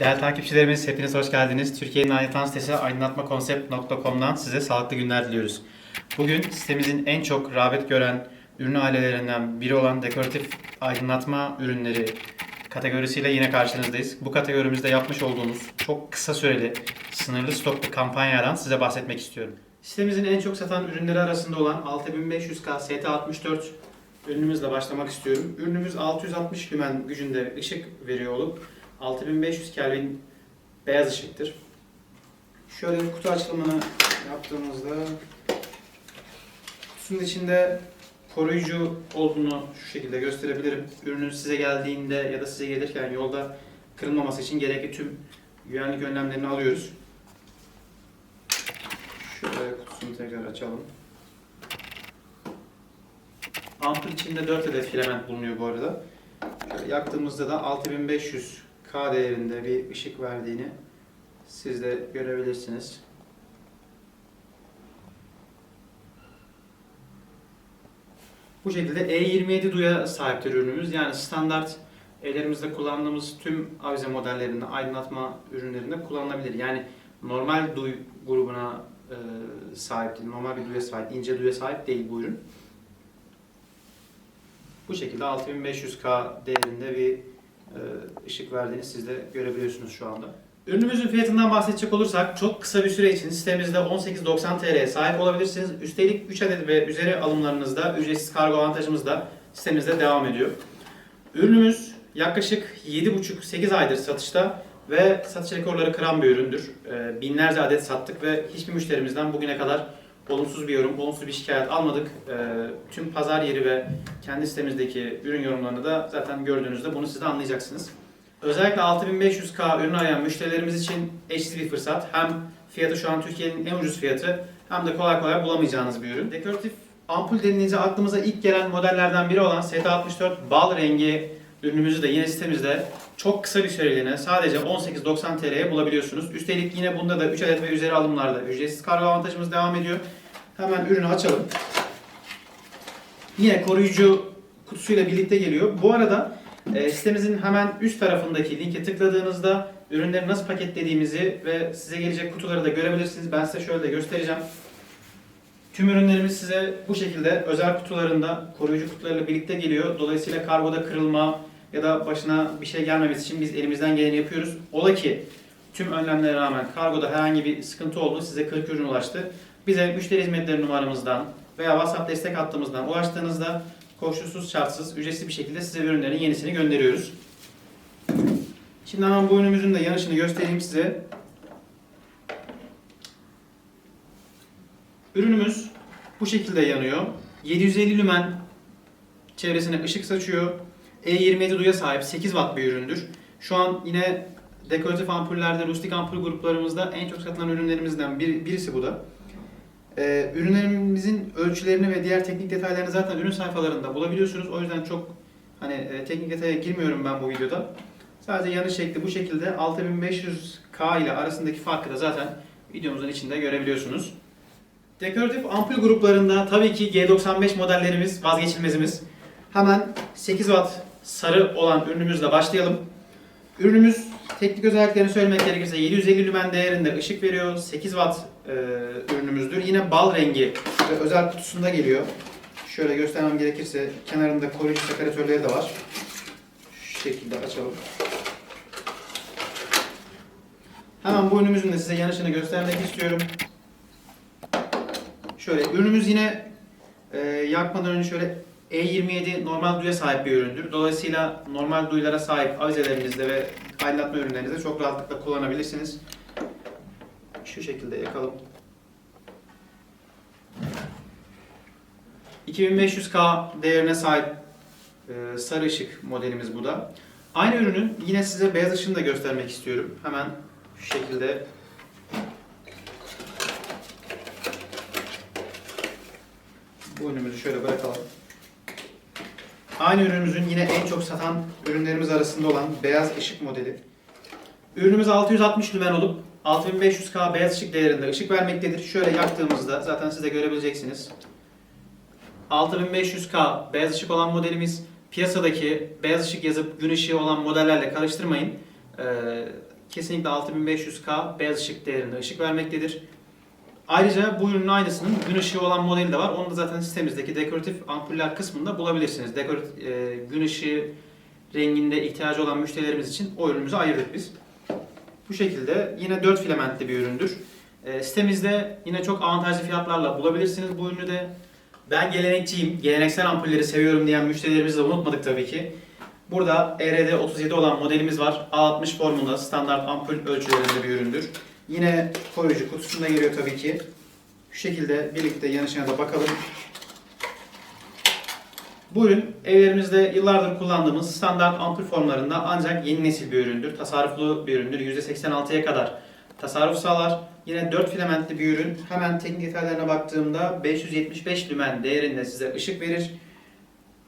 Değerli takipçilerimiz hepiniz hoş geldiniz. Türkiye'nin aydınlatan sitesi aydınlatmakonsept.com'dan size sağlıklı günler diliyoruz. Bugün sitemizin en çok rağbet gören ürün ailelerinden biri olan dekoratif aydınlatma ürünleri kategorisiyle yine karşınızdayız. Bu kategorimizde yapmış olduğumuz çok kısa süreli sınırlı stoklu kampanyadan size bahsetmek istiyorum. Sitemizin en çok satan ürünleri arasında olan 6500K ST64 ürünümüzle başlamak istiyorum. Ürünümüz 660 lümen gücünde ışık veriyor olup 6500 Kelvin beyaz ışıktır. Şöyle kutu açılımını yaptığımızda kutusunun içinde koruyucu olduğunu şu şekilde gösterebilirim. Ürünün size geldiğinde ya da size gelirken yolda kırılmaması için gerekli tüm güvenlik önlemlerini alıyoruz. Şöyle kutusunu tekrar açalım. Ampul içinde 4 adet filament bulunuyor bu arada. Şöyle yaktığımızda da 6500 K değerinde bir ışık verdiğini siz de görebilirsiniz. Bu şekilde E27 duya sahiptir ürünümüz. Yani standart evlerimizde kullandığımız tüm avize modellerinde, aydınlatma ürünlerinde kullanılabilir. Yani normal duy grubuna e, sahip değil, normal bir duya sahip, ince duya sahip değil bu ürün. Bu şekilde 6500K değerinde bir ışık verdiğini siz de görebiliyorsunuz şu anda. Ürünümüzün fiyatından bahsedecek olursak çok kısa bir süre için sitemizde 18.90 TL'ye sahip olabilirsiniz. Üstelik 3 adet ve üzeri alımlarınızda ücretsiz kargo avantajımız da sitemizde devam ediyor. Ürünümüz yaklaşık 7,5-8 aydır satışta ve satış rekorları kıran bir üründür. E, Binlerce adet sattık ve hiçbir müşterimizden bugüne kadar olumsuz bir yorum, olumsuz bir şikayet almadık. E, Tüm pazar yeri ve kendi sitemizdeki ürün yorumlarını da zaten gördüğünüzde bunu siz de anlayacaksınız. Özellikle 6500K ürün arayan müşterilerimiz için eşsiz bir fırsat. Hem fiyatı şu an Türkiye'nin en ucuz fiyatı hem de kolay kolay bulamayacağınız bir ürün. Dekoratif ampul denilince aklımıza ilk gelen modellerden biri olan ST64 bal rengi ürünümüzü de yine sitemizde çok kısa bir süreliğine sadece 18.90 TL'ye bulabiliyorsunuz. Üstelik yine bunda da 3 adet ve üzeri alımlarda ücretsiz kargo avantajımız devam ediyor. Hemen ürünü açalım. Yine koruyucu kutusuyla birlikte geliyor. Bu arada e, sitemizin hemen üst tarafındaki linke tıkladığınızda ürünleri nasıl paketlediğimizi ve size gelecek kutuları da görebilirsiniz. Ben size şöyle de göstereceğim. Tüm ürünlerimiz size bu şekilde özel kutularında koruyucu kutularıyla birlikte geliyor. Dolayısıyla kargoda kırılma ya da başına bir şey gelmemesi için biz elimizden geleni yapıyoruz. Ola ki tüm önlemlere rağmen kargoda herhangi bir sıkıntı oldu, size 40 ürün ulaştı. Bize müşteri hizmetleri numaramızdan veya WhatsApp destek hattımızdan ulaştığınızda koşulsuz şartsız ücretsiz bir şekilde size ürünlerin yenisini gönderiyoruz. Şimdi hemen bu ürünümüzün de yanışını göstereyim size. Ürünümüz bu şekilde yanıyor. 750 lümen çevresine ışık saçıyor. E27 duya sahip 8 watt bir üründür. Şu an yine dekoratif ampullerde, rustik ampul gruplarımızda en çok satılan ürünlerimizden bir, birisi bu da. Ee, ürünlerimizin ölçülerini ve diğer teknik detaylarını zaten ürün sayfalarında bulabiliyorsunuz. O yüzden çok hani e, teknik detaya girmiyorum ben bu videoda. Sadece yanı şekli bu şekilde 6500K ile arasındaki farkı da zaten videomuzun içinde görebiliyorsunuz. Dekoratif ampul gruplarında tabii ki G95 modellerimiz vazgeçilmezimiz. Hemen 8 watt sarı olan ürünümüzle başlayalım. Ürünümüz teknik özelliklerini söylemek gerekirse 750 lümen değerinde ışık veriyor. 8 watt e, ürünümüzdür. Yine bal rengi ve özel kutusunda geliyor. Şöyle göstermem gerekirse kenarında koruyucu separatörleri de var. Şu şekilde açalım. Hemen bu ürünümüzün de size yanışını göstermek istiyorum. Şöyle ürünümüz yine e, yakmadan önce şöyle E27 normal duya sahip bir üründür. Dolayısıyla normal duyulara sahip avizelerinizde ve aydınlatma ürünlerinizde çok rahatlıkla kullanabilirsiniz. Şu şekilde yakalım. 2500K değerine sahip e, sarı ışık modelimiz bu da. Aynı ürünün yine size beyaz ışığını da göstermek istiyorum. Hemen şu şekilde Ürünümüzü şöyle bırakalım. Aynı ürünümüzün yine en çok satan ürünlerimiz arasında olan beyaz ışık modeli. Ürünümüz 660 lümen olup 6500K beyaz ışık değerinde ışık vermektedir. Şöyle yaktığımızda zaten siz de görebileceksiniz. 6500K beyaz ışık olan modelimiz piyasadaki beyaz ışık yazıp gün ışığı olan modellerle karıştırmayın. Ee, kesinlikle 6500K beyaz ışık değerinde ışık vermektedir. Ayrıca bu ürünün aynısının gün ışığı olan modeli de var. Onu da zaten sitemizdeki dekoratif ampuller kısmında bulabilirsiniz. Dekoratif, e, gün ışığı renginde ihtiyacı olan müşterilerimiz için o ürünümüzü ayırdık biz. Bu şekilde yine 4 filamentli bir üründür. E, sitemizde yine çok avantajlı fiyatlarla bulabilirsiniz bu ürünü de. Ben gelenekçiyim, geleneksel ampulleri seviyorum diyen müşterilerimizi de unutmadık tabii ki. Burada E ERD37 olan modelimiz var. A60 formunda standart ampul ölçülerinde bir üründür. Yine koruyucu kutusunda geliyor tabii ki. Şu şekilde birlikte yanışına da bakalım. Bu ürün evlerimizde yıllardır kullandığımız standart ampul formlarında ancak yeni nesil bir üründür. Tasarruflu bir üründür. %86'ya kadar tasarruf sağlar. Yine 4 filamentli bir ürün. Hemen teknik detaylarına baktığımda 575 lümen değerinde size ışık verir.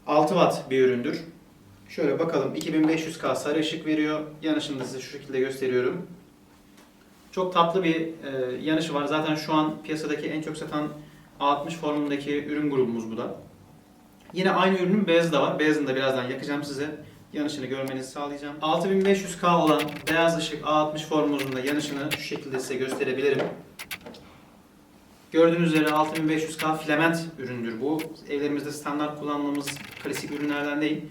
6 watt bir üründür. Şöyle bakalım 2500K sarı ışık veriyor. Yanışını da size şu şekilde gösteriyorum. Çok tatlı bir e, yanışı var. Zaten şu an piyasadaki en çok satan A60 formundaki ürün grubumuz bu da. Yine aynı ürünün beyazı da var. Beyazını da birazdan yakacağım size. Yanışını görmenizi sağlayacağım. 6500K olan beyaz ışık A60 formumuzun da yanışını şu şekilde size gösterebilirim. Gördüğünüz üzere 6500K filament üründür bu. Evlerimizde standart kullandığımız klasik ürünlerden değil.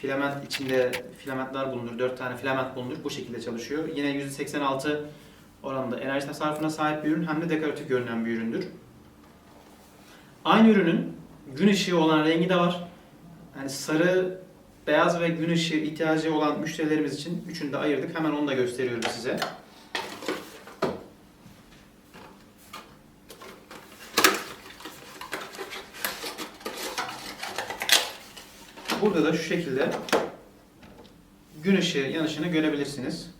Filament içinde filamentler bulunur. 4 tane filament bulunur. Bu şekilde çalışıyor. Yine %86 oranında enerji tasarrufuna sahip bir ürün hem de dekoratif görünen bir üründür. Aynı ürünün gün ışığı olan rengi de var. Yani sarı, beyaz ve gün ışığı ihtiyacı olan müşterilerimiz için üçünü de ayırdık. Hemen onu da gösteriyorum size. Burada da şu şekilde gün ışığı yanışını görebilirsiniz.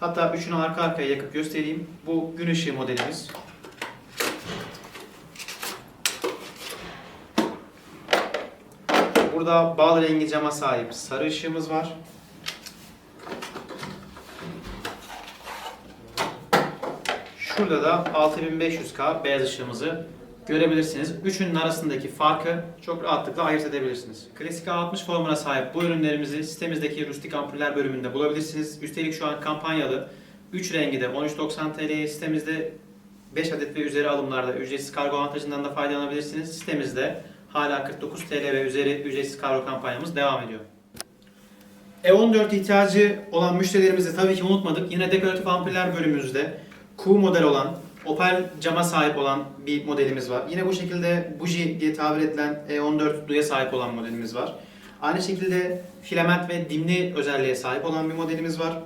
Hatta üçünü arka arkaya yakıp göstereyim. Bu gün ışığı modelimiz. Burada bal rengi cama sahip sarı ışığımız var. Şurada da 6500K beyaz ışığımızı görebilirsiniz. Üçünün arasındaki farkı çok rahatlıkla ayırt edebilirsiniz. Klasik A60 formuna sahip bu ürünlerimizi sitemizdeki rustik ampuller bölümünde bulabilirsiniz. Üstelik şu an kampanyalı 3 rengi de 13.90 TL'ye sitemizde 5 adet ve üzeri alımlarda ücretsiz kargo avantajından da faydalanabilirsiniz. Sitemizde hala 49 TL ve üzeri ücretsiz kargo kampanyamız devam ediyor. E14 ihtiyacı olan müşterilerimizi tabii ki unutmadık. Yine dekoratif ampuller bölümümüzde Q model olan, Opel cama sahip olan bir modelimiz var. Yine bu şekilde buji diye tabir edilen E14 duya sahip olan modelimiz var. Aynı şekilde filament ve dimli özelliğe sahip olan bir modelimiz var.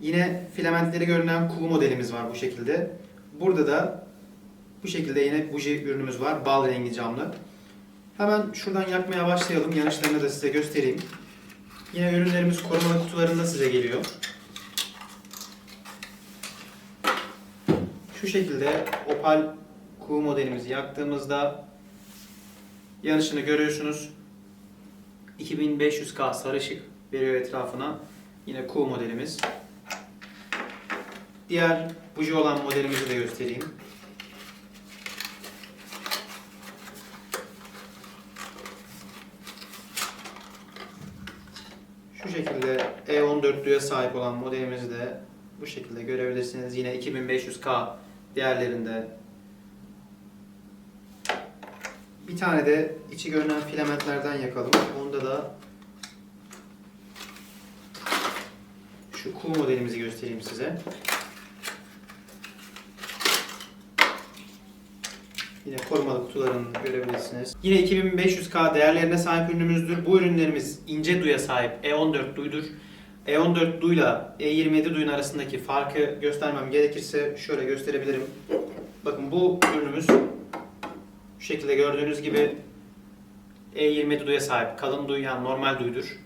Yine filamentleri görünen Q modelimiz var bu şekilde. Burada da bu şekilde yine buji ürünümüz var. Bal rengi camlı. Hemen şuradan yakmaya başlayalım. Yanışlarını da size göstereyim. Yine ürünlerimiz korumalı kutularında size geliyor. Şu şekilde Opal Q modelimizi yaktığımızda yanışını görüyorsunuz. 2500K sarı ışık veriyor etrafına. Yine Q modelimiz. Diğer buji olan modelimizi de göstereyim. Şu şekilde E14 düğe sahip olan modelimizi de bu şekilde görebilirsiniz. Yine 2500K değerlerinde. Bir tane de içi görünen filamentlerden yakalım. Onda da şu Q modelimizi göstereyim size. Yine korumalı kutularını görebilirsiniz. Yine 2500K değerlerine sahip ürünümüzdür. Bu ürünlerimiz ince duya sahip E14 duydur. E14 duyla E27 duyun arasındaki farkı göstermem gerekirse şöyle gösterebilirim. Bakın bu ürünümüz şu şekilde gördüğünüz gibi E27 duya sahip kalın duy yani normal duydur.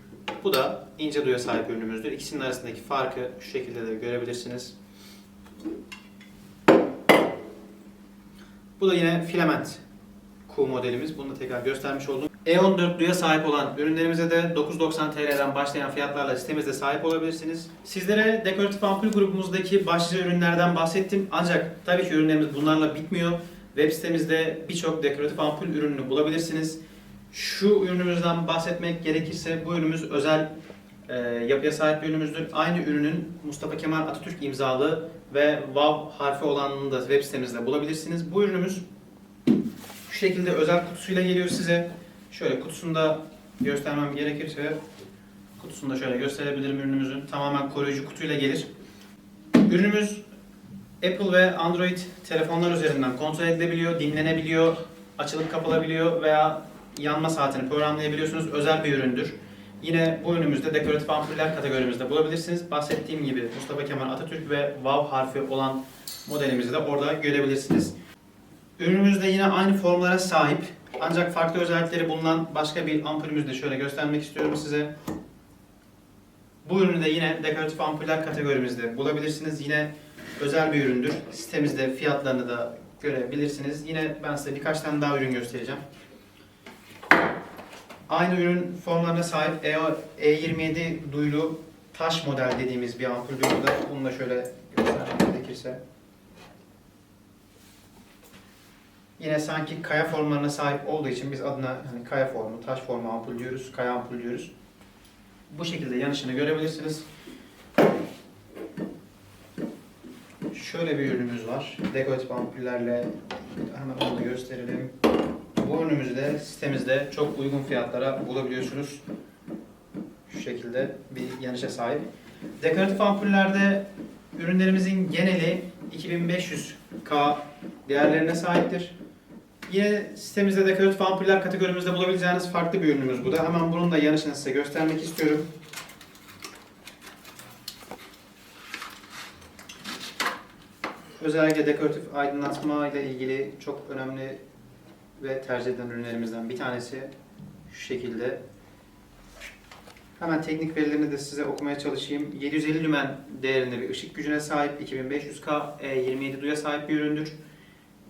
Bu da ince duya sahip ürünümüzdür. İkisinin arasındaki farkı şu şekilde de görebilirsiniz. Bu da yine filament Q modelimiz. Bunu da tekrar göstermiş oldum. E14 duya sahip olan ürünlerimize de 9.90 TL'den başlayan fiyatlarla sitemizde sahip olabilirsiniz. Sizlere dekoratif ampul grubumuzdaki başlıca ürünlerden bahsettim. Ancak tabii ki ürünlerimiz bunlarla bitmiyor. Web sitemizde birçok dekoratif ampul ürününü bulabilirsiniz. Şu ürünümüzden bahsetmek gerekirse bu ürünümüz özel e, yapıya sahip bir ürünümüzdür. Aynı ürünün Mustafa Kemal Atatürk imzalı ve VAV harfi olanını da web sitemizde bulabilirsiniz. Bu ürünümüz şu şekilde özel kutusuyla geliyor size. Şöyle kutusunda göstermem gerekirse kutusunu da şöyle gösterebilirim ürünümüzün. Tamamen koruyucu kutuyla gelir. Ürünümüz Apple ve Android telefonlar üzerinden kontrol edilebiliyor, dinlenebiliyor, açılıp kapalabiliyor veya yanma saatini programlayabiliyorsunuz. Özel bir üründür. Yine bu ürünümüzde dekoratif ampuller kategorimizde bulabilirsiniz. Bahsettiğim gibi Mustafa Kemal Atatürk ve VAV harfi olan modelimizi de orada görebilirsiniz. Ürünümüzde yine aynı formlara sahip ancak farklı özellikleri bulunan başka bir ampulümüzü de şöyle göstermek istiyorum size. Bu ürünü de yine dekoratif ampuller kategorimizde bulabilirsiniz. Yine özel bir üründür. Sitemizde fiyatlarını da görebilirsiniz. Yine ben size birkaç tane daha ürün göstereceğim. Aynı ürün formlarına sahip E- E27 duyulu taş model dediğimiz bir ampuldür. Bunu da şöyle göstermek gerekirse. Yine sanki kaya formlarına sahip olduğu için biz adına hani kaya formu, taş formu ampul diyoruz, kaya ampul diyoruz. Bu şekilde yanışını görebilirsiniz. Şöyle bir ürünümüz var. Dekoratif ampullerle hemen onu gösterelim. Bu ürünümüzü de sitemizde çok uygun fiyatlara bulabiliyorsunuz. Şu şekilde bir yanışa sahip. Dekoratif ampullerde ürünlerimizin geneli 2500K değerlerine sahiptir. Yine sitemizde dekoratif ampuller kategorimizde bulabileceğiniz farklı bir ürünümüz bu da. Hemen bunun da yanışını size göstermek istiyorum. Özellikle dekoratif aydınlatma ile ilgili çok önemli ve tercih edilen ürünlerimizden bir tanesi. Şu şekilde. Hemen teknik verilerini de size okumaya çalışayım. 750 lümen değerinde bir ışık gücüne sahip 2500K E27 duya sahip bir üründür.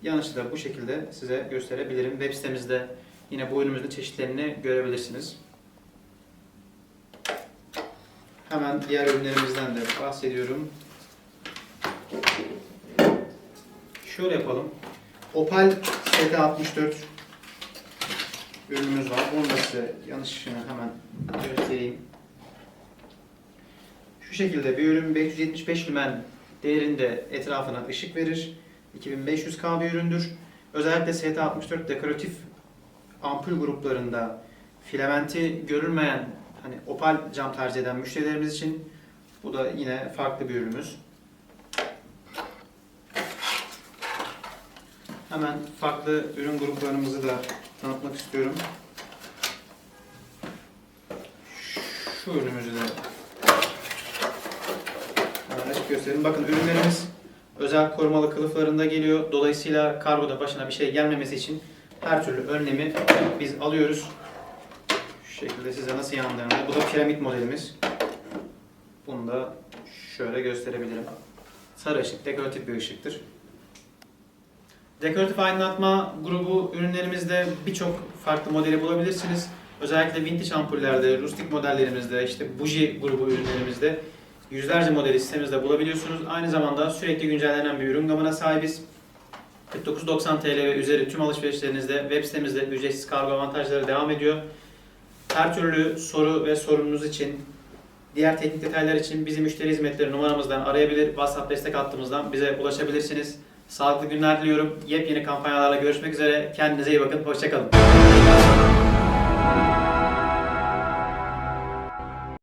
Yanışı da bu şekilde size gösterebilirim. Web sitemizde yine bu ürünümüzün çeşitlerini görebilirsiniz. Hemen diğer ürünlerimizden de bahsediyorum. Şöyle yapalım. Opal ST64 ürünümüz var. Bunu da size yanlışını hemen göstereyim. Şu şekilde bir ürün 575 lümen değerinde etrafına ışık verir. 2500K bir üründür. Özellikle ST64 dekoratif ampul gruplarında filamenti görülmeyen hani opal cam tercih eden müşterilerimiz için bu da yine farklı bir ürünümüz. Hemen farklı ürün gruplarımızı da tanıtmak istiyorum. Şu ürünümüzü de açık göstereyim. Bakın ürünlerimiz özel korumalı kılıflarında geliyor. Dolayısıyla kargoda başına bir şey gelmemesi için her türlü önlemi biz alıyoruz. Şu şekilde size nasıl yandığını. Bu da piramit modelimiz. Bunu da şöyle gösterebilirim. Sarı ışık dekoratif bir ışıktır. Dekoratif aydınlatma grubu ürünlerimizde birçok farklı modeli bulabilirsiniz. Özellikle vintage ampullerde, rustik modellerimizde, işte buji grubu ürünlerimizde yüzlerce modeli sitemizde bulabiliyorsunuz. Aynı zamanda sürekli güncellenen bir ürün gamına sahibiz. 49.90 TL ve üzeri tüm alışverişlerinizde web sitemizde ücretsiz kargo avantajları devam ediyor. Her türlü soru ve sorununuz için, diğer teknik detaylar için bizi müşteri hizmetleri numaramızdan arayabilir, WhatsApp destek hattımızdan bize ulaşabilirsiniz. Sağlıklı günler diliyorum. Yepyeni kampanyalarla görüşmek üzere. Kendinize iyi bakın. Hoşçakalın.